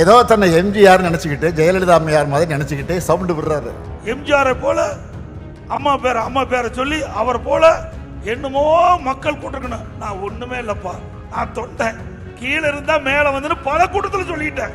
ஏதோ தன்னை எம்ஜிஆர் நினச்சிக்கிட்டு ஜெயலலிதா அம்மையார் மாதிரி நினச்சிக்கிட்டு சவுண்டு விடுறாரு. எம்ஜிஆரை போல அம்மா பேரை அம்மா பேரை சொல்லி அவர் போல என்னமோ மக்கள் கூட்டிருக்கணும். நான் ஒண்ணுமே இல்லப்பா. நான் தொட்டேன். கீழே இருந்தா மேல வந்துன்னு பல கூட்டத்தில் சொல்லிட்டேன்.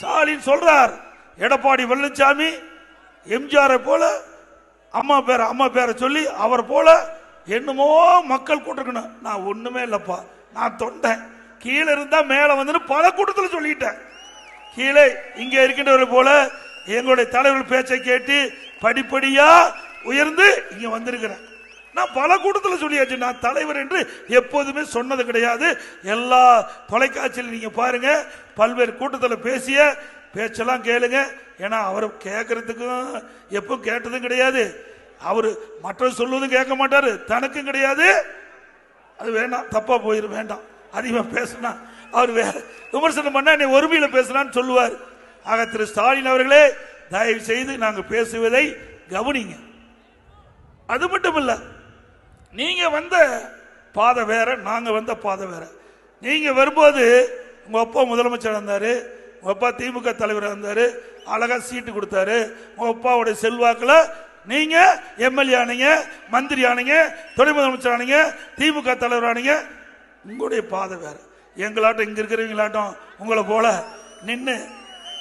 ஸ்டாலின் சொல்றார் எடப்பாடி பழனிசாமி எம்ஜிஆரை போல அம்மா பேரை அம்மா பேரை சொல்லி அவர் போல என்னமோ மக்கள் கூட்டிருக்கணும். நான் ஒண்ணுமே இல்லப்பா நான் தொண்டேன். கீழே இருந்தா மேல வந்து பல கூட்டத்தில் சொல்லிட்டேன். கீழே இங்க இருக்கின்றவரை போல எங்களுடைய தலைவர்கள் பேச்சை கேட்டு படிப்படியா உயர்ந்து இங்க வந்திருக்கிறேன். நான் பல கூட்டத்தில் சொல்லியாச்சு. நான் தலைவர் என்று எப்போதுமே சொன்னது கிடையாது. எல்லா தொலைக்காட்சியில் நீங்க பாருங்க. பல்வேறு கூட்டத்தில் பேசிய பேச்செல்லாம் கேளுங்க. ஏன்னா அவர் கேட்கறதுக்கும் எப்போ கேட்டதும் கிடையாது. அவர் மற்றவர் சொல்வதும் கேட்க மாட்டார். தனக்கும் கிடையாது. அது வேண்டாம். தப்பா போயிடும் வேண்டாம். அதிகமாக பேசினா அவர் வேற விமர்சனம் பண்ணால் நீ ஒருமையில் பேசினான்னு சொல்லுவார். ஆக திரு ஸ்டாலின் அவர்களே தயவு செய்து நாங்கள் பேசுவதை கவனிங்க. அது மட்டும் இல்லை நீங்க வந்த பாதை வேற நாங்க வந்த பாதை வேற. நீங்க வரும்போது உங்க அப்பா முதலமைச்சர் இருந்தாரு உங்க அப்பா திமுக தலைவர் இருந்தாரு அழகா சீட்டு கொடுத்தாரு உங்க அப்பாவுடைய செல்வாக்குல நீங்க எம்எல்ஏ ஆனீங்க மந்திரி ஆனீங்க துணை முதலமைச்சர் ஆனீங்க திமுக தலைவர் ஆனீங்க உங்களுடைய பாதை வேற. எங்களாட்டம் இங்க இருக்கிறவங்களாட்டம் உங்களை போல நின்று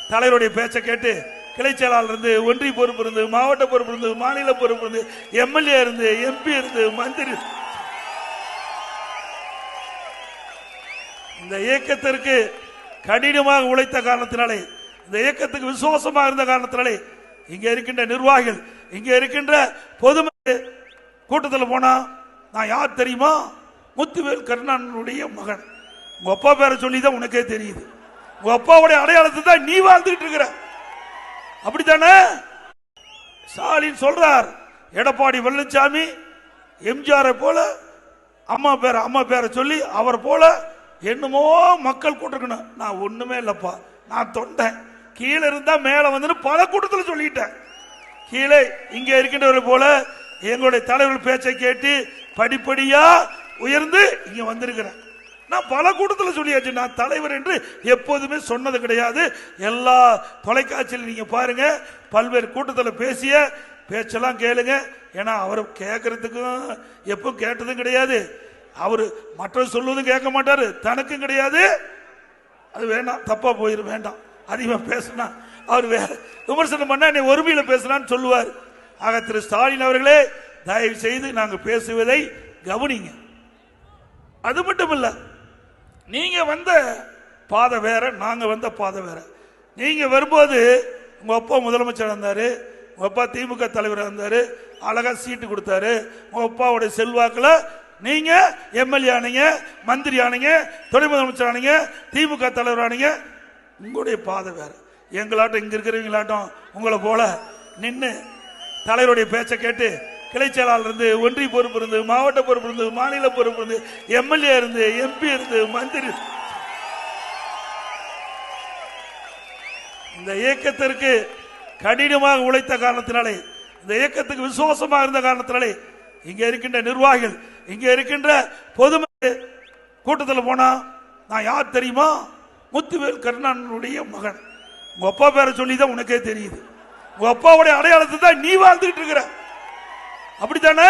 தலைவருடைய பேச்சை கேட்டு கிளை செயலாளர் இருந்து ஒன்றிய பொறுப்பு இருந்து மாவட்ட பொறுப்பு இருந்து மாநில பொறுப்பு இருந்து எம்எல்ஏ இருந்து எம்பி இருந்து மந்திரி. இந்த இயக்கத்திற்கு கடினமாக உழைத்த காரணத்தினாலே இந்த இயக்கத்துக்கு விசுவாசமாக இருந்த காரணத்தினாலே இங்க இருக்கின்ற நிர்வாகிகள் இங்க இருக்கின்ற பொதுமக்கள் கூட்டத்தில் போனா நான் யார் தெரியுமா? முத்துவேல் கருணானுடைய மகன். உங்க அப்பா பேரை சொல்லி தான் உனக்கே தெரியுது. உங்க அப்பாவுடைய அடையாளத்தை தான் நீ வாழ்ந்துகிட்டு இருக்கிற. அப்படித்தானே? ஸ்டாலின் சொல்றார் எடப்பாடி பழனிசாமி எம்ஜிஆரை போல அம்மா பேரை அம்மா பேரை சொல்லி அவர் போல என்னமோ மக்கள் கூட்டிருக்கணும். நான் ஒண்ணுமே இல்லப்பா நான் தொண்டேன். கீழே இருந்தா மேல வந்து பல கூட்டத்தில் சொல்லிட்டேன். கீழே இங்க இருக்கின்றவரை போல எங்களுடைய தலைவர்கள் பேச்சை கேட்டு படிப்படியா உயர்ந்து இங்க வந்திருக்கிறேன். நான் பல கூட்டத்தில் சொல்லியாச்சு நான் தலைவர் என்று எப்போதுமே சொன்னது கிடையாது. எல்லா தொலைக்காட்சியில் நீங்க பாருங்க பல்வேறு கூட்டத்தில் பேசிய பேச்செல்லாம் கேளுங்க. ஏன்னா அவர் கேட்கறதுக்கும் எப்போ கேட்டதும் கிடையாது. அவர் மற்றவர் சொல்லுவதும் கேட்க மாட்டாரு. தனக்கும் கிடையாது. அது வேண்டாம் தப்பா போயிடும் வேண்டாம். அதிகமா பேசினா அவர் வேற விமர்சனம் பண்ணால் என்னை ஒருமையில பேசினான்னு சொல்லுவார். ஆக திரு ஸ்டாலின் அவர்களே தயவு செய்து நாங்கள் பேசுவதை கவனிங்க. அது மட்டும் இல்லை நீங்க வந்த பாதை வேற நாங்க வந்த பாதை வேற. நீங்க வரும்போது உங்க அப்பா முதலமைச்சர் இருந்தாரு உங்க அப்பா திமுக தலைவர் இருந்தாரு அழகா சீட்டு கொடுத்தாரு உங்க அப்பாவுடைய செல்வாக்குல நீங்க எம்எல்ஏ ஆனீங்க மந்திரி ஆனீங்க துணை முதலமைச்சர் ஆனீங்க திமுக தலைவர் ஆனீங்க உங்களுடைய பாதை வேற. எங்களாட்டம் இங்க இருக்கிறவங்களாட்டம் உங்களை போல நின்று தலைவருடைய பேச்சை கேட்டு கிளை செயலாளர் இருந்து ஒன்றிய பொறுப்பு இருந்து மாவட்ட பொறுப்பு இருந்து மாநில பொறுப்பு இருந்து எம்எல்ஏ இருந்து எம்பி இருந்து மந்திரி. இந்த இயக்கத்திற்கு கடினமாக உழைத்த காரணத்தினாலே இந்த இயக்கத்துக்கு விசுவாசமாக இருந்த காரணத்தினாலே இங்க இருக்கின்ற நிர்வாகிகள் இங்க இருக்கின்ற பொதுமக்கள் கூட்டத்தில் போனா நான் யார் தெரியுமா? முத்துவேல் கருணானுடைய மகன். உங்க அப்பா பேரை சொல்லி தான் உனக்கே தெரியுது. உங்க அப்பாவுடைய அடையாளத்தை தான் நீ வாழ்ந்துகிட்டு இருக்கிற. அப்படித்தானே?